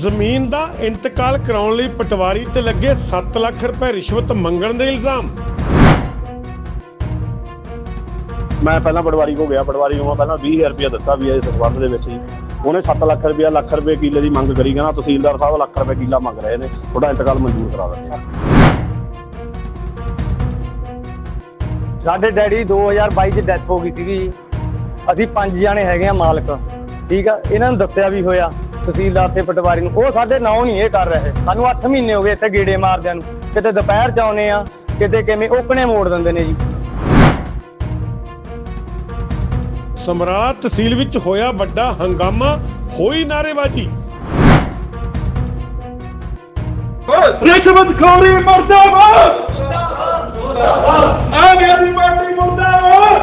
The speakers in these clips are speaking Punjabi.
ਜ਼ਮੀਨ ਦਾ ਇੰਤਕਾਲ ਕਰਾਉਣ ਲਈ ਪਟਵਾਰੀ ਤੇ ਲੱਗੇ 7 ਲੱਖ ਰੁਪਏ ਰਿਸ਼ਵਤ ਮੰਗਣ ਦੇ ਇਲਜ਼ਾਮ। ਮੈਂ ਪਹਿਲਾਂ ਪਟਵਾਰੀ ਕੋ ਗਿਆ ਪਟਵਾਰੀ ਨੂੰ ਮੈਂ ਪਹਿਲਾਂ 20000 ਰੁਪਇਆ ਦਿੱਤਾ ਵੀ ਇਸ ਸੰਬੰਧ ਦੇ ਵਿੱਚ ਹੀ। ਉਹਨੇ 7 ਲੱਖ ਰੁਪਇਆ ਲੱਖ ਰੁਪਏ ਕਿੱਲੇ ਦੀ ਮੰਗ ਕਰੀ ਕਹਿੰਦਾ ਤਹਿਸੀਲਦਾਰ ਸਾਹਿਬ ਲੱਖ ਰੁਪਏ ਕਿੱਲਾ ਮੰਗ ਰਹੇ ਨੇ ਤੁਹਾਡਾ ਇੰਤਕਾਲ ਮਨਜ਼ੂਰ ਕਰਾ ਦਿੰਦੇ ਸਾਡੇ ਡੈਡੀ 2022 ਚ ਡੈਥ ਹੋ ਗਈ ਸੀਗੀ। ਅਸੀਂ ਪੰਜ ਜਾਣੇ ਹੈਗੇ ਆ ਮਾਲਕ। ਠੀਕ ਆ ਇਹਨਾਂ ਨੂੰ ਦੱਸਿਆ ਵੀ ਹੋਇਆ ਤਹਿਸੀਲਦਾਰ ਤੇ ਪਟਵਾਰੀ ਨੂੰ ਉਹ ਸਾਡੇ ਨਾਂ ਨਹੀਂ ਇਹ ਕਰ ਰਹੇ। ਸਾਨੂੰ 8 ਮਹੀਨੇ ਹੋ ਗਏ ਇੱਥੇ ਗੇੜੇ ਮਾਰਦਿਆਂ ਨੂੰ। ਕਿਤੇ ਦੁਪਹਿਰ ਚ ਆਉਨੇ ਆ ਕਿਤੇ ਕਿਵੇਂ ਓਕਣੇ ਮੋੜ ਦਿੰਦੇ ਨੇ ਜੀ। ਸਮਰਾਲਾ ਤਹਿਸੀਲ ਵਿੱਚ ਹੋਇਆ ਵੱਡਾ ਹੰਗਾਮਾ ਹੋਈ ਨਾਰੇਬਾਜ਼ੀ ਰਿਸ਼ਵਤ ਖੋਰੀ ਮਰਦਾਬਾਦ! ਆ ਮੇਰੀ ਪਾਰਟੀ ਮਰਦਾਬਾਦ!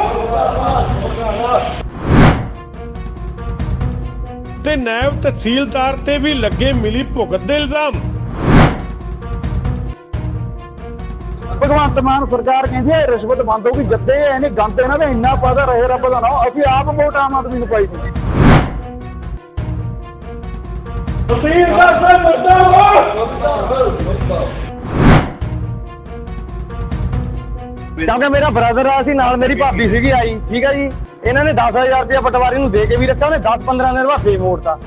ਤੇ ਨਾਇਬ ਤਹਿਸੀਲਦਾਰ ਤੇ ਵੀ ਲੱਗੇ ਮਿਲੀ ਭੁਗਤ ਦੇ ਇਲਜ਼ਾਮ। ਭਗਵੰਤ ਮਾਨ ਸਰਕਾਰ ਕਹਿੰਦੀ ਹੈ ਰਿਸ਼ਵਤ ਬੰਦ ਹੋਊਗੀ ਜੱਦੇ ਇਹਨੇ ਗੰਦ ਇਹਨਾਂ ਦਾ ਇੰਨਾ ਪਾਦਾ ਰਹੇ ਰੱਬ ਦਾ ਨਾਮ ਅਸੀਂ ਆਪ ਵੋਟ ਆਮ ਆਦਮੀ ਨੂੰ ਪਾਈ ਸੀ। ਤਹਿਸੀਲਦਾਰ ਸਾਹਿਬ ਮਰਦਾਬਾਦ। ਕਿਉਂਕਿ ਮੇਰਾ ਬ੍ਰਦਰ ਆ ਸੀ ਨਾਲ ਮੇਰੀ ਭਾਬੀ ਸੀਗੀ ਆਈ ਠੀਕ ਆ ਜੀ? ਇਹਨਾਂ ਨੇ 10000 ਰੁਪਇਆ ਪਟਵਾਰੀ ਨੂੰ ਦੇ ਕੇ ਵੀ ਰੱਖਿਆ ਉਹਨੇ 10-15 ਦਿਨ ਬਾਅਦ ਫੇਰ ਮੋੜਤਾ।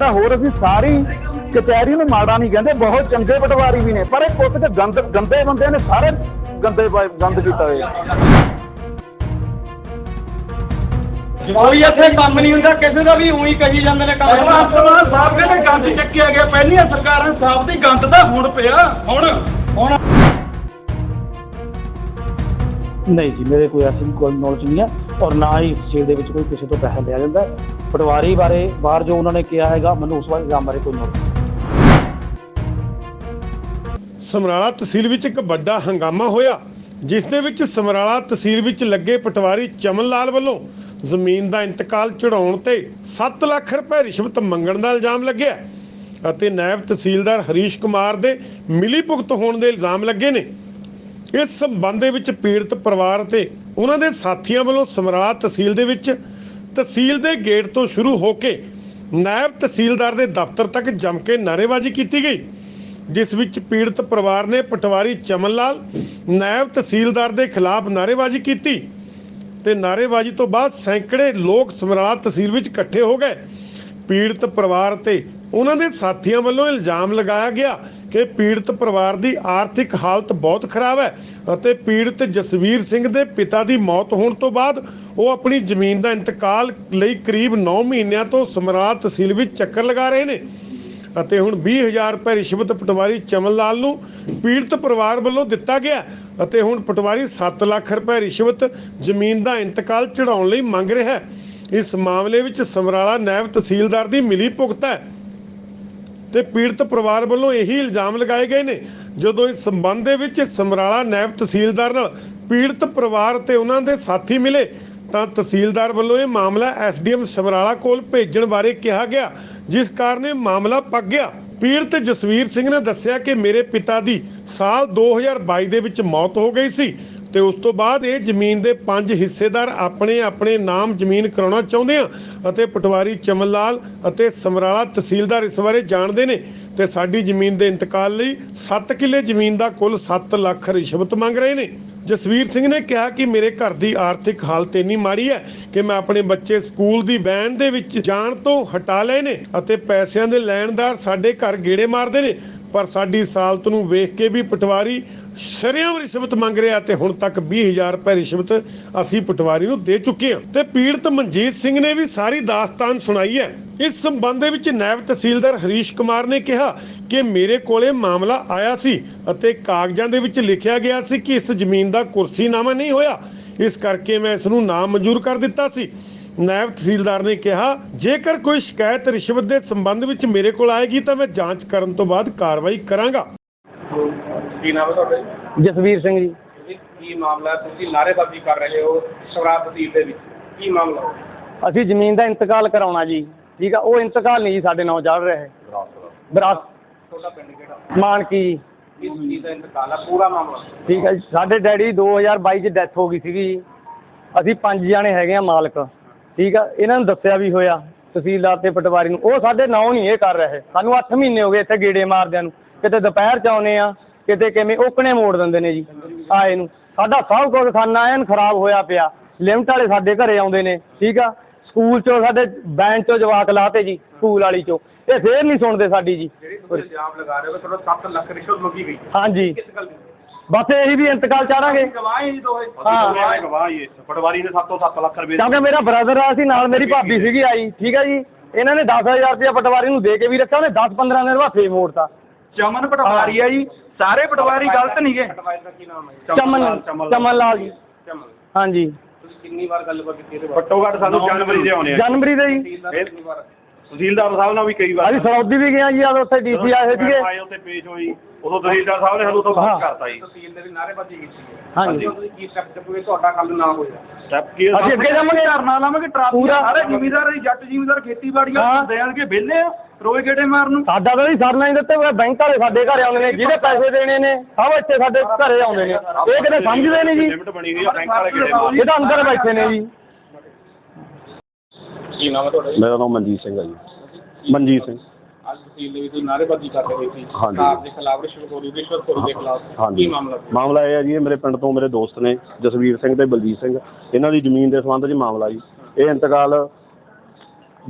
ਤਾਂ ਹੋਰ ਅਸੀਂ ਸਾਰੀ ਕਚਹਿਰੀ ਨੂੰ ਮਾੜਾ ਨਹੀਂ ਕਹਿੰਦੇ ਬਹੁਤ ਚੰਗੇ ਪਟਵਾਰੀ ਵੀ ਨੇ ਪਰ ਇਹ ਕੁਝ ਤੇ ਗੰਦ ਗੰਦੇ ਬੰਦੇ ਨੇ ਸਾਰੇ ਗੰਦੇ ਗੰਦ ਕੀਤਾ ਹੋਇਆ। ਕੋਈ ਇੱਥੇ ਕੰਮ ਨਹੀਂ ਹੁੰਦਾ ਕਿਸੇ ਦਾ ਵੀ ਉਹੀ ਕਹੀ ਜਾਂਦੇ ਨੇ ਭਗਵੰਤ ਮਾਨ ਸਾਹਿਬ ਕਹਿੰਦੇ ਗੰਦ ਚੱਕਿਆ ਗਿਆ ਪਹਿਲੀਆਂ ਸਰਕਾਰਾਂ ਸਾਹਿਬ ਦੀ ਗੰਦ ਤਾਂ ਹੁਣ ਪਿਆ ਹੁਣ। ਹੁਣ ਨਹੀਂ ਜੀ, ਮੇਰੇ ਕੋਈ ਐਸੀ ਕੋਈ ਨੌਲੇਜ ਨਹੀਂ ਹੈ ਔਰ ਨਾ ਹੀ ਇਸ ਚੀਜ਼ ਦੇ ਵਿੱਚ ਕੋਈ ਕਿਸੇ ਤੋਂ ਪੈਸਾ ਲਿਆ ਜਾਂਦਾ। ਹੈ। ਪਟਵਾਰੀ ਬਾਰੇ, ਬਾਹਰ ਜੋ ਉਹਨਾਂ ਨੇ ਕਿਹਾ ਹੈਗਾ, ਮੈਨੂੰ ਉਸ ਬਾਰੇ ਇਲਜ਼ਾਮ ਬਾਰੇ ਕੋਈ ਨੌਲੇਜ ਸਮਰਾਲਾ ਤਹਿਸੀਲ ਵਿੱਚ ਇੱਕ ਵੱਡਾ ਹੰਗਾਮਾ ਹੋਇਆ, ਜਿਸ ਦੇ ਵਿੱਚ ਸਮਰਾਲਾ ਤਹਿਸੀਲ ਵਿੱਚ ਲੱਗੇ ਪਟਵਾਰੀ ਚਮਨ ਲਾਲ ਵੱਲੋਂ ਜ਼ਮੀਨ ਦਾ ਇੰਤਕਾਲ ਚੜਾਉਣ ਤੇ 7 ਲੱਖ ਰੁਪਏ ਰਿਸ਼ਵਤ ਮੰਗਣ ਦਾ ਇਲਜ਼ਾਮ ਲੱਗਿਆ ਅਤੇ ਨਾਇਬ ਤਹਿਸੀਲਦਾਰ ਹਰੀਸ਼ ਕੁਮਾਰ ਦੇ ਮਿਲੀ ਭੁਗਤ ਹੋਣ ਦੇ ਇਲਜ਼ਾਮ ਲੱਗੇ ਨੇ। ਇਸ ਸੰਬੰਧ ਦੇ ਵਿੱਚ ਪੀੜਤ ਪਰਿਵਾਰ ਤੇ ਉਹਨਾਂ ਦੇ ਸਾਥੀਆਂ ਵੱਲੋਂ ਸਮਰਾਲਾ ਤਹਿਸੀਲ ਦੇ ਵਿੱਚ ਤਹਿਸੀਲ ਦੇ ਗੇਟ ਤੋਂ ਸ਼ੁਰੂ ਹੋ ਕੇ ਨਾਇਬ ਤਹਿਸੀਲਦਾਰ ਦੇ ਦਫ਼ਤਰ ਤੱਕ ਜੰਮ ਕੇ ਨਾਅਰੇਬਾਜ਼ੀ ਕੀਤੀ ਗਈ, ਜਿਸ ਵਿੱਚ ਪੀੜਤ ਪਰਿਵਾਰ ਨੇ ਪਟਵਾਰੀ ਚਮਨ ਲਾਲ ਨਾਇਬ ਤਹਿਸੀਲਦਾਰ ਦੇ ਖਿਲਾਫ ਨਾਅਰੇਬਾਜ਼ੀ ਕੀਤੀ ਤੇ ਨਾਅਰੇਬਾਜ਼ੀ ਤੋਂ ਬਾਅਦ ਸੈਂਕੜੇ ਲੋਕ ਸਮਰਾਲਾ ਤਹਿਸੀਲ ਵਿੱਚ ਇਕੱਠੇ ਹੋ ਗਏ। ਪੀੜਤ ਪਰਿਵਾਰ ਤੇ ਉਹਨਾਂ ਦੇ ਸਾਥੀਆਂ ਵੱਲੋਂ ਇਲਜ਼ਾਮ ਲਗਾਇਆ ਗਿਆ ਕਿ ਪੀੜਤ ਪਰਿਵਾਰ ਦੀ ਆਰਥਿਕ ਹਾਲਤ ਬਹੁਤ ਖਰਾਬ ਹੈ ਅਤੇ ਪੀੜਤ ਜਸਵੀਰ ਸਿੰਘ ਦੇ ਪਿਤਾ ਦੀ ਮੌਤ ਹੋਣ ਤੋਂ ਬਾਅਦ ਉਹ ਆਪਣੀ ਜ਼ਮੀਨ ਦਾ ਇੰਤਕਾਲ ਲਈ ਕਰੀਬ 9 ਮਹੀਨਿਆਂ ਤੋਂ ਸਮਰਾਲਾ ਤਹਿਸੀਲ ਵਿੱਚ ਚੱਕਰ ਲਗਾ ਰਹੇ ਨੇ ਅਤੇ ਹੁਣ 20000 ਰੁਪਏ ਰਿਸ਼ਵਤ ਪਟਵਾਰੀ ਚਮਨ ਲਾਲ ਨੂੰ ਪੀੜਤ ਪਰਿਵਾਰ ਵੱਲੋਂ ਦਿੱਤਾ ਗਿਆ ਅਤੇ ਹੁਣ ਪਟਵਾਰੀ 7 ਲੱਖ ਰੁਪਏ ਰਿਸ਼ਵਤ ਜ਼ਮੀਨ ਦਾ ਇੰਤਕਾਲ ਚੜਾਉਣ ਲਈ ਮੰਗ ਰਿਹਾ ਹੈ। ਇਸ ਮਾਮਲੇ ਵਿੱਚ ਸਮਰਾਲਾ ਨਾਇਬ ਤਹਿਸੀਲਦਾਰ ਦੀ ਮਿਲੀ ਭੁਗਤ ਹੈ। ਤੇ ਪੀੜਤ ਪਰਿਵਾਰ ਵੱਲੋਂ ਇਹੀ ਇਲਜ਼ਾਮ ਲਗਾਏ ਗਏ ਨੇ। ਜਦੋਂ ਇਸ ਸੰਬੰਧ ਦੇ ਵਿੱਚ ਸਮਰਾਲਾ ਨਾਇਬ ਤਹਿਸੀਲਦਾਰ ਨਾਲ ਪੀੜਤ ਪਰਿਵਾਰ ਤੇ ਉਹਨਾਂ ਦੇ ਸਾਥੀ ਮਿਲੇ, ਤਾਂ ਤਹਿਸੀਲਦਾਰ ਵੱਲੋਂ ਇਹ ਮਾਮਲਾ ਐਸਡੀਐਮ ਸਮਰਾਲਾ ਕੋਲ ਭੇਜਣ ਬਾਰੇ ਕਿਹਾ ਗਿਆ, ਜਿਸ ਕਾਰਨ ਇਹ ਮਾਮਲਾ ਪੱਕ ਗਿਆ। ਪੀੜਤ ਜਸਵੀਰ ਸਿੰਘ ਨੇ ਦੱਸਿਆ ਕਿ ਮੇਰੇ ਪਿਤਾ ਦੀ ਸਾਲ 2022 ਦੇ ਵਿੱਚ ਮੌਤ ਹੋ ਗਈ ਸੀ। ਤੇ ਉਸ ਤੋਂ ਬਾਅਦ ਇਹ ਜ਼ਮੀਨ ਦੇ ਪੰਜ ਹਿੱਸੇਦਾਰ ਆਪਣੇ ਆਪਣੇ ਨਾਮ ਜ਼ਮੀਨ ਕਰਾਉਣਾ ਚਾਹੁੰਦੇ ਆ ਅਤੇ ਪਟਵਾਰੀ ਚਮਨ ਲਾਲ ਅਤੇ ਸਮਰਾਲਾ ਤਹਿਸੀਲਦਾਰ ਇਸ ਬਾਰੇ ਜਾਣਦੇ ਨੇ ਤੇ ਸਾਡੀ ਜ਼ਮੀਨ ਦੇ ਇੰਤਕਾਲ ਲਈ 7 ਕਿੱਲੇ ਜ਼ਮੀਨ ਦਾ ਕੁੱਲ 7 ਲੱਖ ਰਿਸ਼ਵਤ ਮੰਗ ਰਹੇ ਨੇ। ਜਸਵੀਰ ਸਿੰਘ ਨੇ ਕਿਹਾ ਕਿ ਮੇਰੇ ਘਰ ਦੀ ਆਰਥਿਕ ਹਾਲਤ ਇੰਨੀ ਮਾੜੀ ਹੈ ਕਿ ਮੈਂ ਆਪਣੇ ਬੱਚੇ ਸਕੂਲ ਦੀ ਵੈਨ ਦੇ ਵਿੱਚ ਜਾਣ ਤੋਂ ਹਟਾ ਲਏ ਨੇ ਅਤੇ ਪੈਸਿਆਂ ਦੇ ਲੈਣਦਾਰ ਸਾਡੇ ਘਰ ਗੇੜੇ ਮਾਰਦੇ ਨੇ। ਪਰ ਸਾਡੀ ਸਾਲਤ ਨੂੰ ਵੇਖ ਕੇ ਵੀ ਪਟਵਾਰੀ ਸ਼ਰੇਆਮ ਰਿਸ਼ਵਤ ਮੰਗ ਰਿਹਾ ਤੇ ਹੁਣ ਤੱਕ 20000 ਰੁਪਏ ਰਿਸ਼ਵਤ ਅਸੀਂ ਪਟਵਾਰੀ ਨੂੰ ਦੇ ਚੁੱਕੇ ਹਾਂ। ਤੇ ਪੀੜਤ ਮਨਜੀਤ ਸਿੰਘ ਨੇ ਵੀ ਸਾਰੀ ਦਾਸਤਾਨ ਸੁਣਾਈ ਹੈ। ਇਸ ਸੰਬੰਧ ਦੇ ਵਿੱਚ ਨਾਇਬ ਤਹਿਸੀਲਦਾਰ ਹਰੀਸ਼ ਕੁਮਾਰ ਨੇ ਕਿਹਾ ਕਿ ਮੇਰੇ ਕੋਲੇ ਮਾਮਲਾ ਆਇਆ ਸੀ ਅਤੇ ਕਾਗਜ਼ਾਂ ਦੇ ਵਿੱਚ ਲਿਖਿਆ ਗਿਆ ਸੀ ਕਿ ਇਸ ਜ਼ਮੀਨ ਦਾ ਕੁਰਸੀਨਾਮਾ ਨਹੀਂ ਹੋਇਆ। ਇਸ ਕਰਕੇ ਮੈਂ ਇਸ ਨੂੰ ਨਾ ਮਨਜ਼ੂਰ ਕਰ ਦਿੱਤਾ ਸੀ। ਨਾਇਬ ਤਹਿਸੀਲਦਾਰ ਨੇ ਕਿਹਾ ਜੇਕਰ ਕੋਈ ਸ਼ਿਕਾਇਤ ਰਿਸ਼ਵਤ ਦੇ ਸੰਬੰਧ ਵਿੱਚ ਮੇਰੇ ਕੋਲ ਆਏਗੀ ਤਾਂ ਮੈਂ ਜਾਂਚ ਕਰਨ ਤੋਂ ਬਾਅਦ ਕਾਰਵਾਈ ਕਰਾਂਗਾ। ਕੀ ਨਾਮ ਹੈ ਤੁਹਾਡਾ ਜਸਵੀਰ ਸਿੰਘ ਜੀ। ਜੀ ਕੀ ਮਾਮਲਾ ਹੈ? ਤੁਸੀਂ ਨਾਅਰੇਬਾਜ਼ੀ ਕਰ ਰਹੇ ਹੋ ਸ਼ਰਾਬ ਤਸੀਲ ਦੇ ਵਿੱਚ। ਕੀ ਮਾਮਲਾ ਹੈ? ਅਸੀਂ ਜ਼ਮੀਨ ਦਾ ਇੰਤਕਾਲ ਕਰਾਉਣਾ ਜੀ। ਠੀਕ ਆ ਉਹ ਇੰਤਕਾਲ ਨਹੀਂ ਜੀ ਸਾਡੇ ਨਾਂ ਚੱਲ ਰਿਹਾ ਹੈ। ਵਿਰਾਸਤ ਤੁਹਾਡਾ ਪਿੰਡ ਕਿਹੜਾ? ਮਾਨਕੀ ਜੀ। ਚੀਜ਼ ਦਾ ਇੰਤਕਾਲ ਹੈ ਪੂਰਾ ਮਾਮਲਾ ਠੀਕ ਹੈ ਜੀ ਸਾਡੇ ਡੈਡੀ 2022 ਚ ਡੈਥ ਹੋ ਗਈ ਸੀਗੀ ਜੀ। ਅਸੀਂ ਪੰਜ ਜਾਣੇ ਹੈਗੇ ਆ ਮਾਲਕ। ਠੀਕ ਆ ਇਹਨਾਂ ਨੂੰ ਦੱਸਿਆ ਵੀ ਹੋਇਆ ਤਹਿਸੀਲਦਾਰ ਤੇ ਪਟਵਾਰੀ ਨੂੰ ਉਹ ਸਾਡੇ ਨਾਂ ਨਹੀਂ ਇਹ ਕਰ ਰਹੇ। ਸਾਨੂੰ 8 ਮਹੀਨੇ ਹੋ ਗਏ ਇੱਥੇ ਗੇੜੇ ਮਾਰਦਿਆਂ ਨੂੰ। ਕਿਤੇ ਦੁਪਹਿਰ ਚ ਆਉਨੇ ਆ ਕਿਤੇ ਕਿਵੇਂ ਓਕਣੇ ਮੋੜ ਦਿੰਦੇ ਨੇ ਜੀ ਆਏ ਨੂੰ। ਸਾਡਾ ਸਭ ਕੁਝ ਖਾਨਾ ਐਨ ਖਰਾਬ ਹੋਇਆ ਪਿਆ। ਲਿਮਟ ਵਾਲੇ ਸਾਡੇ ਘਰੇ ਆਉਂਦੇ ਨੇ ਠੀਕ ਆ। ਸਕੂਲ ਚੋਂ ਸਾਡੇ ਬੈਂਚ ਚੋਂ ਜਵਾਕ ਲਾਤੇ ਜੀ ਸਕੂਲ ਵਾਲੀ ਚੋਂ। ਇਹ ਫੇਰ ਨਹੀਂ ਸੁਣਦੇ ਸਾਡੀ ਜੀ। ਜਿਹੜੀ ਤੁਸੀਂ ਇਲਜ਼ਾਮ ਲਗਾ ਰਹੇ ਹੋ ਕਿ ਤੁਹਾਡਾ 7 ਲੱਖ ਰਿਸ਼ਵਤ ਮੰਗੀ ਗਈ। ਹਾਂਜੀ। ਕਿਸ ਗੱਲ ਦੀ? ਬਸ ਇਹੀ ਵੀ ਇੰਤਕਾਲ ਚਾਹਾਂਗੇ। ਗਵਾਹ ਹੀ ਦੋਹੇ। ਹਾਂ। ਗਵਾਹ ਹੀ। ਇਸ ਪਟਵਾਰੀ ਨੇ 7 ਤੋਂ 7 ਲੱਖ ਰੁਪਏ ਕਿਉਂਕਿ ਮੇਰਾ ਬ੍ਰਦਰ ਆ ਸੀ ਨਾਲ ਮੇਰੀ ਭਾਬੀ ਸੀਗੀ ਆਈ ਠੀਕ ਹੈ ਜੀ। ਇਹਨਾਂ ਨੇ 10000 ਰੁਪਇਆ ਪਟਵਾਰੀ ਨੂੰ ਦੇ ਕੇ ਵੀ ਰੱਖਿਆ ਉਹਨੇ 10-15 ਦਿਨ ਬਾਅਦ ਫੇਰ ਮੋੜਤਾ। ਚਮਨ ਪਟਵਾਰੀ ਆ ਜੀ। ਸਾਰੇ ਪਟਵਾਰੀ ਗਲਤ ਨਹੀਂ ਗਏ ਪਟਵਾਰੀ ਦਾ ਕੀ ਨਾਮ ਹੈ ਜੀ? ਚਮਨ ਚਮਨ ਲਾਲ ਜੀ। ਚਮਨ। ਹਾਂਜੀ। ਤੁਸੀਂ ਕਿੰਨੀ ਵਾਰ ਗੱਲਬਾਤ ਕੀਤੀ ਇਹਦੇ ਬਾਰੇ? ਘੱਟੋ ਘੱਟ ਸਾਨੂੰ ਜਨਵਰੀ ਦੇ ਆਉਣੇ ਆ। ਜਨਵਰੀ ਦੇ ਜੀ। ਤਹਿਸੀਲਦਾਰ ਸਾਹਿਬ ਨਾਲ ਵੀ ਕਈ ਵਾਰ ਅਸੀਂ ਸਰੌਦੀ ਵੀ ਗਏ ਆ ਜੀ ਆ ਉੱਥੇ ਡੀਸੀ ਆਏ ਸੀਗੇ। ਆਏ ਉੱਥੇ ਪੇਸ਼ ਹੋਈ। ਉਦੋਂ ਤਹਿਸੀਲਦਾਰ ਸਾਹਿਬ ਨੇ ਸਾਨੂੰ ਤੋਂ ਹਾਂ। ਬਾਤ ਕਰਤਾ ਜੀ। ਤਹਿਸੀਲ ਦੇ ਵੀ ਨਾਅਰੇਬਾਜ਼ੀ ਕੀਤੀ ਹੈ। ਹਾਂਜੀ। ਤੁਸੀਂ ਕੀ ਸਟੈਪ ਚੱਕੋਗੇ ਤੁਹਾਡਾ ਕੱਲ ਨਾ ਹੋਇਆ। ਸਟੈਪ ਕੀ ਹੈ? ਅਸੀਂ ਅੱਗੇ ਜਾਵਾਂਗੇ। ਧਰਨਾ ਲਾਵਾਂਗੇ ਟਰਾਫੀਆਂ ਪੂਰਾ। ਸਾਰੇ ਜ਼ਿਮੀਦਾਰ ਜੱਟ ਜ਼ਿਮੀਦਾਰ ਖੇਤੀਬਾੜੀਆਂ ਹਾਂ। ਦੇਣ ਕੇ ਵਿਹਲੇ ਆ ਰੋਏ ਗੇੜੇ ਮਾਰਨ ਨੂੰ। ਸਾਡਾ ਤਾਂ ਜੀ ਸਰਨਾ ਹੀ ਦਿੱਤੇ ਹੋਏ ਬੈਂਕ ਵਾਲੇ ਸਾਡੇ ਘਰੇ ਆਉਂਦੇ ਨੇ ਜਿਹਦੇ ਪੈਸੇ ਦੇਣੇ ਨੇ ਸਭ ਇੱਥੇ ਸਾਡੇ ਘਰੇ ਆਉਂਦੇ ਨੇ। ਇਹ ਕਿਤੇ ਸਮਝਦੇ ਨਹੀਂ ਜੀ। ਲਿਮਟ ਬਣੀ ਹੋਈ ਆ ਬੈਂਕ ਵਾਲੇ ਕਿਹੜੇ ਮਾਰ ਇਹ ਤਾਂ ਅੰਦਰ ਬੈਠੇ ਨੇ ਜੀ। ਕੀ ਨਾਮ ਹੈ ਤੁਹਾਡਾ ਜੀ ਮੇਰਾ ਨਾਮ ਮਨਜੀਤ ਸਿੰਘ ਹੈ ਜੀ। ਮਨਜੀਤ ਸਿੰਘ। ਅੱਜ ਤਹਿਸੀਲ ਦੇ ਵਿੱਚ ਤੁਸੀਂ ਨਾਅਰੇਬਾਜ਼ੀ ਕਰ ਰਹੇ ਸੀ। ਹਾਂਜੀ। ਸਰਕਾਰ ਦੇ ਖਿਲਾਫ ਰਿਸ਼ਵਤਖੋਰੀ ਰਿਸ਼ਵਤਖੋਰੀ ਦੇ ਖਿਲਾਫ। ਹਾਂਜੀ। ਕੀ ਮਾਮਲਾ ਸੀ? ਮਾਮਲਾ ਇਹ ਹੈ ਜੀ ਇਹ ਮੇਰੇ ਪਿੰਡ ਤੋਂ ਮੇਰੇ ਦੋਸਤ ਨੇ ਜਸਵੀਰ ਸਿੰਘ ਤੇ ਬਲਜੀਤ ਸਿੰਘ। ਇਹਨਾਂ ਦੀ ਜ਼ਮੀਨ ਦੇ ਸੰਬੰਧ 'ਚ ਮਾਮਲਾ ਜੀ। ਇਹ ਇੰਤਕਾਲ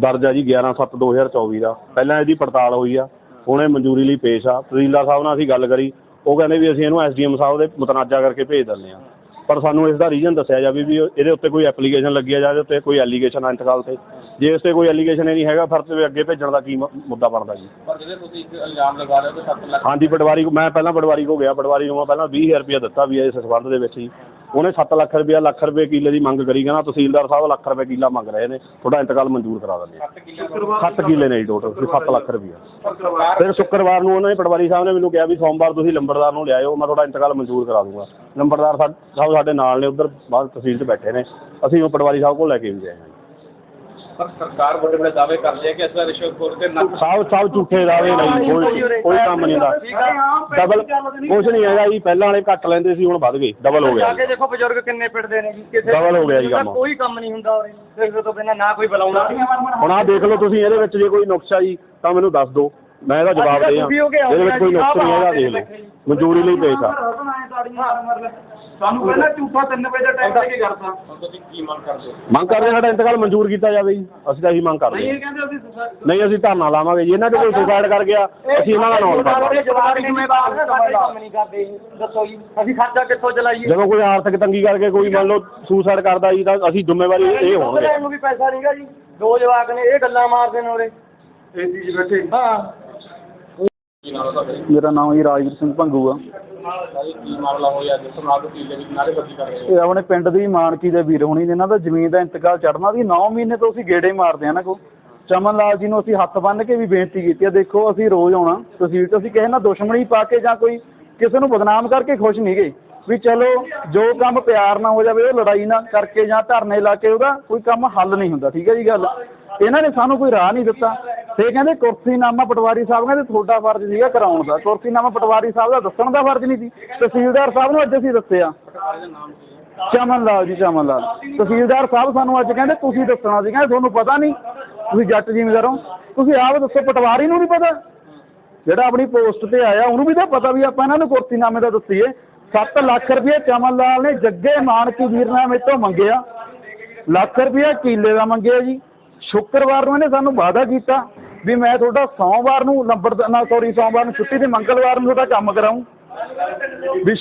ਦਰਜ ਆ ਜੀ 11/7/2024 ਦਾ। ਪਹਿਲਾਂ ਇਹਦੀ ਪੜਤਾਲ ਹੋਈ ਆ। ਹੁਣ ਇਹ ਮਨਜ਼ੂਰੀ ਲਈ ਪੇਸ਼ ਆ। ਤਹਿਸੀਲਦਾਰ ਸਾਹਿਬ ਨਾਲ ਅਸੀਂ ਗੱਲ ਕਰੀ। ਉਹ ਕਹਿੰਦੇ ਵੀ ਅਸੀਂ ਇਹਨੂੰ ਐਸਡੀਐਮ ਸਾਹਿਬ ਦੇ ਮੁਤਨਾਜ਼ਾ ਕਰਕੇ ਭੇਜ ਦਿੰਦੇ ਆ। ਪਰ ਸਾਨੂੰ ਇਸ ਦਾ ਰੀਜ਼ਨ ਦੱਸਿਆ ਜਾਵੇ ਵੀ ਇਹਦੇ ਉੱਤੇ ਕੋਈ ਐਪਲੀਕੇਸ਼ਨ ਲੱਗੀ ਆ ਜਾਂ ਇਹਦੇ ਉੱਤੇ ਕੋਈ ਐਲੀਗੇਸ਼ਨ ਆ ਇੰਤਕਾਲ ਤੇ। ਜੇ ਇਸ ਤੇ ਕੋਈ ਐਲੀਗੇਸ਼ਨ ਹੀ ਨਹੀਂ ਹੈਗਾ ਫਿਰ ਤੇ ਅੱਗੇ ਭੇਜਣ ਦਾ ਕੀ ਮ- ਮੁੱਦਾ ਬਣਦਾ ਜੀ। ਪਰ ਜਿਹੜੇ ਤੁਸੀਂ ਇੱਕ ਇਲਜ਼ਾਮ ਲਗਾ ਰਹੇ ਹੋ ਕਿ 7 ਲੱਖ ਹਾਂਜੀ ਪਟਵਾਰੀ ਕੋ ਮੈਂ ਪਹਿਲਾਂ ਪਟਵਾਰੀ ਕੋ ਗਿਆ ਪਟਵਾਰੀ ਨੂੰ ਮੈਂ ਪਹਿਲਾਂ 20000 ਰੁਪਇਆ ਦਿੱਤਾ ਵੀ ਇਸ ਸੰਬੰਧ ਦੇ ਵਿੱਚ ਹੀ ਉਹਨੇ 7 ਲੱਖ ਰੁਪਇਆ ਲੱਖ ਰੁਪਏ ਕਿੱਲੇ ਦੀ ਮੰਗ ਕਰੀ ਕਹਿੰਦਾ ਤਹਿਸੀਲਦਾਰ ਸਾਹਿਬ ਲੱਖ ਰੁਪਏ ਕਿੱਲਾ ਮੰਗ ਰਹੇ ਨੇ ਤੁਹਾਡਾ ਇੰਤਕਾਲ ਮਨਜ਼ੂਰ ਕਰਾ ਦਿੰਦੇ ਆ। 7 ਕਿੱਲੇ 7 ਕਿੱਲੇ ਨੇ ਜੀ ਟੋਟਲ 7 ਲੱਖ ਰੁਪਇਆ। ਫਿਰ ਸ਼ੁੱਕਰਵਾਰ ਨੂੰ ਉਹਨਾਂ ਨੇ ਪਟਵਾਰੀ ਸਾਹਿਬ ਨੇ ਮੈਨੂੰ ਕਿਹਾ ਵੀ ਸੋਮਵਾਰ ਤੁਸੀਂ ਲੰਬੜਦਾਰ ਨੂੰ ਲਿਆਇਓ ਮੈਂ ਤੁਹਾਡਾ ਇੰਤਕਾਲ ਮਨਜ਼ੂਰ ਕਰਾ ਦੂੰਗਾ। ਲੰਬੜਦਾਰ ਸਾਹਿਬ ਸਾਡੇ ਨਾਲ ਨੇ ਉੱਧਰ ਬਾਹਰ ਤਹਿਸੀਲ 'ਚ ਬੈਠੇ ਨੇ ਅਸੀਂ ਉਹ ਪਟਵਾਰੀ ਸਾਹਿਬ ਕੋਲ ਲੈ ਕੇ ਵੀ ਗਏ ਹਾਂ। ਪਰ ਸਰਕਾਰ ਵੱਡੇ ਵੱਡੇ ਦਾਅਵੇ ਕਰਦੀ ਹੈ ਕਿ ਅਸਾਂ ਰਿਸ਼ਵਤਖੋਰ ਤੇ ਨੱਕ ਸਭ ਸਭ ਝੂਠੇ ਦਾਅਵੇ ਨਹੀਂ ਕੋਈ ਕੋਈ ਕੰਮ ਨਹੀਂ ਦਾ ਡਬਲ ਕੁਛ ਨਹੀਂ ਹੈਗਾ ਜੀ ਪਹਿਲਾਂ ਵਾਲੇ ਘੱਟ ਲੈਂਦੇ ਸੀ ਹੁਣ ਵੱਧ ਗਏ ਡਬਲ ਹੋ ਗਿਆ ਜਾ ਜੀ। ਕੇ ਦੇਖੋ ਬਜ਼ੁਰਗ ਕਿੰਨੇ ਪਿੱਟਦੇ ਨੇ ਜੀ ਕਿਸੇ Double ਹੋ ਗਿਆ ਜੀ ਕੰਮ। ਕੋਈ ਕੰਮ ਨਹੀਂ ਹੁੰਦਾ ਉਰੇ। ਸਿਰ ਤੋਂ ਬਿਨਾਂ ਨਾ ਕੋਈ ਬੁਲਾਉਂਦਾ। ਹੁਣ ਆਹ ਦੇਖ ਲਓ ਤੁਸੀਂ ਇਹਦੇ ਵਿੱਚ ਜੇ ਕੋਈ ਨੁਕਸਾ ਜੀ ਤਾਂ ਮੈਨੂੰ ਦੱਸ ਦਿਓ। ਮੈਂ ਇਹਦਾ ਜਵਾਬ ਦੇ ਕੇ ਇਹਦੇ ਵਿੱਚ ਕੋਈ ਨੁਕਸ ਨਹੀਂ ਹੈਗਾ ਦੇਖ ਲਓ। ਮਨਜ਼ੂਰੀ ਲਈ ਪੇਸ਼ ਆ। ਸਾਨੂੰ ਪਹਿਲਾਂ ਝੂਠਾ 3 ਵਜੇ ਦਾ ਟਾਈਮ ਦੇ ਕੇ ਕਰਤਾ ਹੁਣ ਤੁਸੀਂ ਕੀ ਮੰਗ ਕਰਦੇ ਮੰਗ ਕਰਦੇ ਸਾਡਾ ਇੰਤਕਾਲ ਮਨਜ਼ੂਰ ਕੀਤਾ ਜਾਵੇ ਜੀ। ਅਸੀਂ ਤਾਂ ਇਹੀ ਮੰਗ ਕਰਦੇ। ਕਹਿੰਦੇ ਅਸੀਂ ਨਹੀਂ ਅਸੀਂ ਧਰਨਾ ਲਾਵਾਂਗੇ ਜੀ। ਇਹਨਾਂ ਦੇ ਕੋਈ ਸੁਸਾਇਡ ਕਰ ਗਿਆ। ਅਸੀਂ ਇਹਨਾਂ ਦਾ ਨਾਮ ਲਵਾਂਗੇ ਜਵਾਬ ਜ਼ਿੰਮੇਵਾਰ ਕੰਮ ਨਹੀਂ ਕਰਦੇ ਦੱਸੋ ਜੀ ਅਸੀਂ ਖਰਚਾ ਕਿੱਥੋਂ ਚਲਾਈਏ? ਜਦੋਂ ਕੋਈ ਆਰਥਿਕ ਤੰਗੀ ਕਰਕੇ ਕੋਈ ਮੰਨ ਲਓ ਸੁਸਾਇਡ ਕਰਦਾ ਜੀ ਤਾਂ ਅਸੀਂ ਜ਼ਿੰਮੇਵਾਰੀ ਇਹ ਹੋਣਗੇ। ਲੈਣ ਨੂੰ ਵੀ ਪੈਸਾ ਨਹੀਂਗਾ ਜੀ। ਦੋ ਜਵਾਕ ਨੇ ਇਹ ਗੱਲਾਂ ਮਾਰਦੇ ਨੇ ਉਰੇ। ਏਸੀ 'ਚ ਬੈਠੇ। ਹਾਂ। ਕੀ ਨਾਮ ਹੈ ਤੁਹਾਡਾ ਜੀ? ਮੇਰਾ ਨਾਮ ਜੀ ਰਾਜਵੀਰ ਸਿੰਘ ਭੰਗੂ ਆ। ਭਾਜੀ, ਕੀ ਮਾਮਲਾ ਹੋਇਆ? ਜਿਸ ਨਾਲ ਤਹਿਸੀਲ ਦੇ ਵਿੱਚ ਨਾਅਰੇਬਾਜ਼ੀ ਕਰ ਰਹੇ ਹੋ? ਇਹ ਆਪਣੇ ਪਿੰਡ ਦੀ ਮਾਨਕੀ ਦੇ ਵੀਰ ਹੋਣੀ ਨੇ ਇਹਨਾਂ ਦਾ ਜ਼ਮੀਨ ਦਾ ਇੰਤਕਾਲ ਚੜਨਾ ਵੀ 9 ਮਹੀਨੇ ਤੋਂ ਅਸੀਂ ਗੇੜੇ ਮਾਰਦੇ ਆ ਨਾ ਕੋ ਚਮਨ ਲਾਲ ਜੀ ਨੂੰ ਅਸੀਂ ਹੱਥ ਬੰਨ੍ਹ ਕੇ ਵੀ ਬੇਨਤੀ ਕੀਤੀ ਆ ਦੇਖੋ ਅਸੀਂ ਰੋਜ਼ ਆਉਣਾ ਤਹਿਸੀਲ ਤੋਂ ਅਸੀਂ ਕਿਸੇ ਨਾਲ ਦੁਸ਼ਮਣੀ ਪਾ ਕੇ ਜਾਂ ਕੋਈ ਕਿਸੇ ਨੂੰ ਬਦਨਾਮ ਕਰਕੇ ਖੁਸ਼ ਨਹੀਂ ਗਏ ਵੀ ਚਲੋ ਜੋ ਕੰਮ ਪਿਆਰ ਨਾਲ ਹੋ ਜਾਵੇ ਉਹ ਲੜਾਈ ਨਾ ਕਰਕੇ ਜਾਂ ਧਰਨੇ ਲਾ ਕੇ ਉਹਦਾ ਕੋਈ ਕੰਮ ਹੱਲ ਨਹੀਂ ਹੁੰਦਾ ਠੀਕ ਹੈ ਜੀ ਗੱਲ? ਇਹਨਾਂ ਨੇ ਸਾਨੂੰ ਕੋਈ ਰਾਹ ਨਹੀਂ ਦਿੱਤਾ। ਤੇ ਕਹਿੰਦੇ ਕੁਰਸੀਨਾਮਾ ਪਟਵਾਰੀ ਸਾਹਿਬ ਕਹਿੰਦੇ ਤੁਹਾਡਾ ਫਰਜ਼ ਸੀਗਾ ਕਰਾਉਣ ਦਾ। ਕੁਰਸੀਨਾਮਾ ਪਟਵਾਰੀ ਸਾਹਿਬ ਦਾ ਦੱਸਣ ਦਾ ਫਰਜ਼ ਨਹੀਂ ਸੀ। ਤਹਿਸੀਲਦਾਰ ਸਾਹਿਬ ਨੂੰ ਅੱਜ ਅਸੀਂ ਦੱਸਿਆ। ਚਮਨ ਲਾਲ ਜੀ ਚਮਨ ਲਾਲ ਤਹਿਸੀਲਦਾਰ ਸਾਹਿਬ ਸਾਨੂੰ ਅੱਜ ਕਹਿੰਦੇ ਤੁਸੀਂ ਦੱਸਣਾ ਸੀ। ਕਹਿੰਦੇ ਤੁਹਾਨੂੰ ਪਤਾ ਨਹੀਂ। ਤੁਸੀਂ ਜੱਟ ਜ਼ਿਮੀਂਦਾਰ ਹੋ। ਤੁਸੀਂ ਆਪ ਦੱਸੋ, ਪਟਵਾਰੀ ਨੂੰ ਨਹੀਂ ਪਤਾ। ਜਿਹੜਾ ਆਪਣੀ ਪੋਸਟ ਤੇ ਆਇਆ, ਉਹਨੂੰ ਵੀ ਤਾਂ ਪਤਾ ਵੀ ਆਪਾਂ ਇਹਨਾਂ ਨੂੰ ਕੁਰਸੀਨਾਮੇ ਦਾ ਦੱਸੀਏ। 7 ਲੱਖ ਰੁਪਏ ਚਮਨ ਲਾਲ ਨੇ ਜੱਗੇ ਮਾਨਕੀ ਵੀਰਨਾਮੇ ਤੋਂ ਮੰਗਿਆ। ਲੱਖ ਰੁਪਏ ਕੀਲੇ ਦਾ ਮੰਗਿਆ ਜੀ। ਸ਼ੁੱਕਰਵਾਰ ਨੂੰ ਇਹਨੇ ਸਾਨੂੰ ਵਾਅਦਾ ਕੀਤਾ। ਵੀ ਮੈਂ ਤੁਹਾਡਾ ਸੋਮਵਾਰ ਨੂੰ ਨੰਬਰ ਨਾ ਸੌਰੀ ਸੋਮਵਾਰ ਨੂੰ ਛੁੱਟੀ ਤੇ ਮੰਗਲਵਾਰ ਨੂੰ ਤੁਹਾਡਾ ਕੰਮ ਕਰਾਉਂ ਵੀ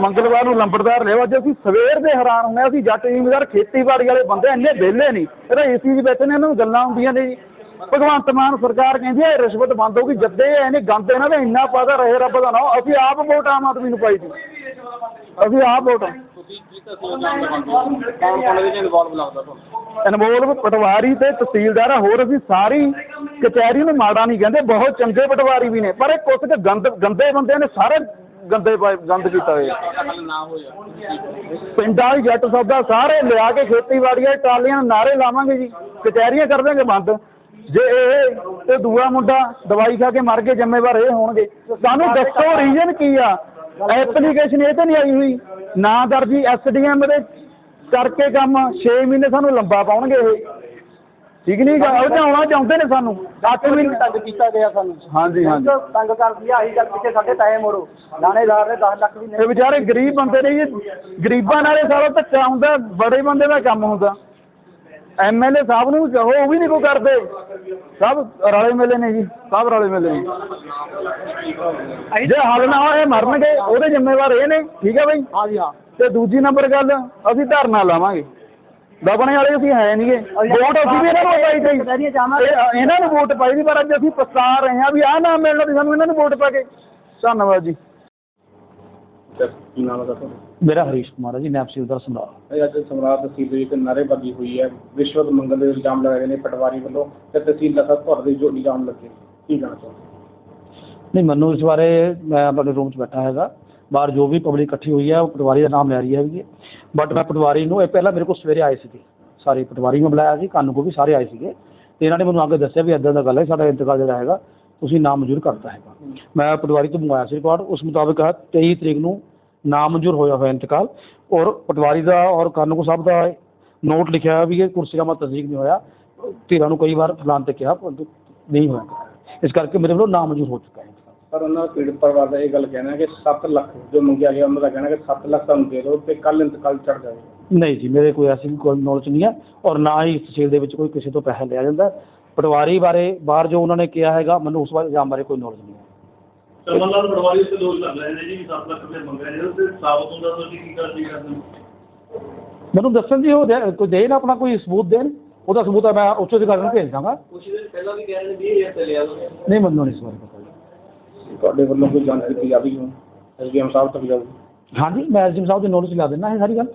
ਮੰਗਲਵਾਰ ਨੂੰ ਲੰਬੜਦਾਰ ਲਿਆਓ ਅੱਜ ਅਸੀਂ ਸਵੇਰ ਦੇ ਹੈਰਾਨ ਹੁੰਦੇ ਅਸੀਂ ਜੱਟ ਜ਼ਿਮੀਦਾਰ, ਖੇਤੀਬਾੜੀ ਵਾਲੇ ਬੰਦੇ ਇੰਨੇ ਵਿਹਲੇ ਨਹੀਂ। ਇਹਦਾ ਏਸੀ 'ਚ ਬੈਠੇ ਨੇ, ਇਹਨਾਂ ਨੂੰ ਗੱਲਾਂ ਹੁੰਦੀਆਂ ਨੇ ਜੀ। ਭਗਵੰਤ ਮਾਨ ਸਰਕਾਰ ਕਹਿੰਦੀ ਹੈ ਰਿਸ਼ਵਤ ਬੰਦ ਹੋਊਗੀ। ਜੱਦੇ ਇਹਨੇ ਗੰਦ ਇਹਨਾਂ ਦਾ ਇੰਨਾ ਪਾਦਾ, ਰਹੇ ਰੱਬ ਦਾ ਨਾ ਅਸੀਂ ਆਪ ਵੋਟ ਆਮ ਆਦਮੀ ਨੂੰ ਪਾਈ ਸੀ। ਅਸੀਂ ਆਪ ਵੋਟ ਇਨਵੋਲਵ ਲੱਗਦਾ ਤੁਹਾਨੂੰ? ਇਨਵੋਲਵ ਪਟਵਾਰੀ ਤੇ ਤਹਿਸੀਲਦਾਰ ਆ ਹੋਰ ਅਸੀਂ ਸਾਰੀ ਕਚਹਿਰੀ ਨੂੰ ਮਾੜਾ ਨਹੀਂ ਕਹਿੰਦੇ ਬਹੁਤ ਚੰਗੇ ਪਟਵਾਰੀ ਵੀ ਨੇ ਪਰ ਇਹ ਕੁਝ ਕੁ ਗੰਦ ਗੰਦੇ ਬੰਦਿਆਂ ਨੇ ਸਾਰੇ ਗੰਦੇ ਪਾਏ- ਗੰਦ ਕੀਤਾ ਹੋਇਆ। ਪਿੰਡਾਂ ਵਾਲੀ ਜੱਟ ਸੌਦਾ ਸਾਰੇ ਲਿਆ ਕੇ ਖੇਤੀਬਾੜੀਆਂ ਟਰਾਲੀਆਂ ਨੂੰ ਨਾਰੇ ਲਾਵਾਂਗੇ ਜੀ ਕਚਹਿਰੀਆਂ ਕਰ ਦਾਂਗੇ ਬੰਦ। ਜੇ ਇਹ ਤੇ ਦੂਆ ਮੁੰਡਾ ਦਵਾਈ ਖਾ ਕੇ ਮਰ ਗਏ ਜ਼ਿੰਮੇਵਾਰ ਇਹ ਹੋਣਗੇ। ਸਾਨੂੰ ਦੱਸੋ ਰੀਜਨ ਕੀ ਆ? ਐਪਲੀਕੇਸ਼ਨ ਇਹ ਤੇ ਨਹੀਂ ਆਈ ਹੋਈ। ਨਾ ਦਰਜੀ ਐਸਡੀਐਮ ਦੇ ਕਰਕੇ ਕੰਮ 6 ਮਹੀਨੇ ਸਾਨੂੰ ਲੰਬਾ ਪਾਉਣਗੇ ਇਹ। ਠੀਕ ਨਹੀਂ ਗਾ? ਉਹ ਆਉਣਾ ਚਾਹੁੰਦੇ ਨੇ ਸਾਨੂੰ। 8 ਮਹੀਨੇ ਤੰਗ ਕੀਤਾ ਗਿਆ ਸਾਨੂੰ। ਹਾਂਜੀ ਹਾਂਜੀ। ਤੰਗ ਕਰਦੀ ਆ ਆਹੀ ਗੱਲ ਪਿੱਛੇ ਸਾਡੇ ਟਾਈਮ ਮੋਰੋ ਲਾਣੇਦਾਰ ਨੇ 10 ਲੱਖ ਵੀ ਇਹ ਵਿਚਾਰੇ ਗਰੀਬ ਬੰਦੇ ਨੇ ਜੀ। ਗਰੀਬਾਂ ਨਾਲੇ ਸਾਰਾ ਧੱਕਾ ਹੁੰਦਾ ਬੜੇ ਬੰਦੇ ਦਾ ਕੰਮ ਹੁੰਦਾ। ਐਮਐਲਏ ਸਾਹਿਬ ਨੂੰ ਕਹੋ ਉਹ ਵੀ ਨਹੀਂ ਕੋ ਕਰਦੇ। ਸਭ ਰਲੇ ਮਿਲੇ ਨੇ ਜੀ ਸਭ ਰਲੇ ਮਿਲੇ ਨੇ। ਜੇ ਹੱਲ ਨਾ ਹੋਏ ਮਰਨਗੇ ਉਹਦੇ ਜ਼ਿੰਮੇਵਾਰ ਇਹ ਨੇ ਠੀਕ ਹੈ ਬਈ? ਹਾਂਜੀ ਹਾਂ। ਤੇ ਦੂਜੀ ਨੰਬਰ ਗੱਲ ਅਸੀਂ ਧਰਨਾ ਲਾਵਾਂਗੇ। ਦਬਣੇ ਵਾਲੇ ਅਸੀਂ ਹੈ ਨਹੀਂਗੇ ਵੋਟ ਅਸੀਂ ਵੀ ਇਹਨਾਂ ਨੂੰ ਪਾਈ ਗਈ ਇਹ- ਇਹਨਾਂ ਨੂੰ ਵੋਟ ਪਾਈ ਦੀ ਪਰ ਅੱਜ ਅਸੀਂ ਪਛਤਾ ਰਹੇ ਹਾਂ ਵੀ ਆਹ ਨਾ ਮਿਲਣਾ ਤੇ ਸਾਨੂੰ ਇਹਨਾਂ ਨੂੰ ਵੋਟ ਪਾ ਕੇ। ਧੰਨਵਾਦ ਜੀ। ਕੀ ਨਾਮ ਹੈ ਦੱਸੋ ਮੇਰਾ ਹਰੀਸ਼ ਕੁਮਾਰ ਹੈ ਜੀ ਨਾਇਬ ਤਹਿਸੀਲਦਾਰ ਸਮਰਾਲਾ ਇਹ ਅੱਜ ਸਮਰਾਟ ਤਹਿਸੀਲ ਦੇ ਵਿੱਚ ਨਾਅਰੇਬਾਜ਼ੀ ਹੋਈ ਹੈ। ਰਿਸ਼ਵਤ ਮੰਗਣ ਦੇ ਇਲਜ਼ਾਮ ਲਗਾਏ ਗਏ ਨੇ ਪਟਵਾਰੀ ਵੱਲੋਂ ਤੇ ਤਹਿਸੀਲਦਾਰ ਸਾਹਿਬ ਤੁਹਾਡੇ ਜੋ ਇਲਜ਼ਾਮ ਲੱਗੇ ਕੀ ਕਹਿਣਾ ਚਾਹੁੰਦੇ ਨਹੀਂ ਮੈਨੂੰ ਇਸ ਬਾਰੇ ਮੈਂ ਆਪਣੇ ਰੂਮ 'ਚ ਬੈਠਾ ਹੈਗਾ। ਬਾਹਰ ਜੋ ਵੀ ਪਬਲਿਕ ਇਕੱਠੀ ਹੋਈ ਹੈ ਉਹ ਪਟਵਾਰੀ ਦਾ ਨਾਮ ਲੈ ਰਹੀ ਹੈਗੀ ਬਟ ਮੈਂ ਪਟਵਾਰੀ ਨੂੰ ਇਹ ਪਹਿਲਾਂ ਮੇਰੇ ਕੋਲ ਸਵੇਰੇ ਆਏ ਸੀਗੇ। ਸਾਰੇ ਪਟਵਾਰੀ ਨੂੰ ਬੁਲਾਇਆ ਸੀ ਕੰਨ ਕੋ ਵੀ ਸਾਰੇ ਆਏ ਸੀਗੇ। ਤੇ ਇਹਨਾਂ ਨੇ ਮੈਨੂੰ ਅੱਗੇ ਦੱਸਿਆ ਵੀ ਇਦਾਂ ਦਾ ਗੱਲ ਹੈ ਸਾਡਾ ਇੰਤਕਾਲ ਜਿਹੜਾ ਹੈਗਾ ਤੁਸੀਂ ਨਾਮ ਮਨਜ਼ੂਰ ਕਰਤਾ ਹੈਗਾ। ਮੈਂ ਪਟਵਾਰੀ ਤੋਂ ਮੰਗਵਾਇਆ ਸੀ ਰਿਕਾਰਡ। ਉਸ ਮੁਤਾਬਕ ਹੈ 23 ਤਰੀਕ ਨੂੰ ਨਾਮ ਮਨਜ਼ੂਰ ਹੋਇਆ ਹੋਇਆ ਇੰਤਕਾਲ। ਔਰ ਪਟਵਾਰੀ ਦਾ ਔਰ ਕੰਨ ਕੋ ਸਾਹਿਬ ਦਾ ਨੋਟ ਲਿਖਿਆ ਹੋਇਆ ਵੀ ਇਹ ਕੁਰਸੀਨਾਮਾ ਤਸਦੀਕ ਨਹੀਂ ਹੋਇਆ। ਧੀਰਾਂ ਨੂੰ ਕਈ ਵਾਰ ਫਲਾਣ ਤੇ ਕਿਹਾ ਪਰੰਤੂ ਨਹੀਂ ਹੋਇਆ। ਇਸ ਕਰਕੇ ਮੇਰੇ ਵੱਲੋਂ ਨਾਮ ਮਨਜ਼ੂਰ ਹੋ ਚੁੱਕਾ ਹੈ। ਪਰ ਉਹਨਾਂ ਪੀੜਤ ਪਰਿਵਾਰ ਦਾ ਇਹ ਗੱਲ ਕਹਿਣਾ ਕਿ 7 ਲੱਖ ਜੋ ਮੰਗਿਆ ਗਿਆ ਉਹਨਾਂ ਦਾ ਕਹਿਣਾ ਕਿ 7 ਲੱਖ ਤੁਹਾਨੂੰ ਦੇ ਦਿਓ ਤੇ ਕੱਲ ਇੰਤਕਾਲ ਚੜ ਜਾਵੇ ਨਹੀਂ ਜੀ ਮੇਰੇ ਕੋਈ ਐਸੀ ਕੋਈ ਨੌਲੇਜ ਨਹੀਂ ਹੈ। ਔਰ ਨਾ ਹੀ ਇਸ ਤਹਿਸੀਲ ਦੇ ਵਿੱਚ ਕੋਈ ਕਿਸੇ ਤੋਂ ਪੈਸਾ ਲਿਆ ਜਾਂਦਾ। ਪਟਵਾਰੀ ਬਾਰੇ ਬਾਹਰ ਜੋ ਉਹਨਾਂ ਨੇ ਕਿਹਾ ਹੈਗਾ ਮੈਨੂੰ ਉਸ ਬਾਰੇ ਇਲਜ਼ਾਮ ਬਾਰੇ ਕੋਈ ਨੌਲੇਜ ਨਹੀਂ ਹੈ। ਚਮਨ ਲਾਲ ਪਟਵਾਰੀ ਤੇ ਦੋਸ਼ ਲੱਗ ਰਹੇ ਨੇ ਜੀ ਵੀ 7 ਲੱਖ ਰੁਪਏ ਮੰਗ ਰਹੇ ਨੇ। ਤੇ ਸਾਬਤ ਹੁੰਦਾ ਤੁਸੀਂ ਕੀ ਕਰਦੇ ਕਰਦੇ ਮੈਨੂੰ ਦੱਸਣ ਜੀ ਉਹ ਦੇ- ਕੋਈ ਦੇ ਨਾ ਆਪਣਾ ਕੋਈ ਸਬੂਤ ਦੇਣ। ਉਹਦਾ ਸਬੂਤ ਹੈ ਮੈਂ ਉੱਚ ਅਧਿਕਾਰੀ ਨੂੰ ਭੇਜ ਦਾਂਗਾ। ਕੁਛ ਦਿਨ ਪਹਿਲਾਂ ਵੀ ਕਹਿ ਰਹੇ ਨੇ 20000 ਤੇ ਲਿਆ ਤੁਸੀਂ ਨਹੀਂ ਮੈਨੂੰ ਨਹੀਂ ਇਸ ਬਾਰੇ ਪਤਾ। ਜੀ ਤੁਹਾਡੇ ਵੱਲੋਂ ਕੋਈ ਜਾਂਚ ਕੀਤੀ ਜਾਵੇਗੀ ਐਸਡੀਐਮ ਸਾਹਿਬ ਤੱਕ ਜਾਊਗੀ। ਹਾਂਜੀ ਮੈਂ ਐਸਡੀਐਮ ਸਾਹਿਬ ਦੇ ਨੌਲੇਜ ਲਾ ਦਿੰਦਾ ਇਹ ਸਾਰੀ ਗੱਲ।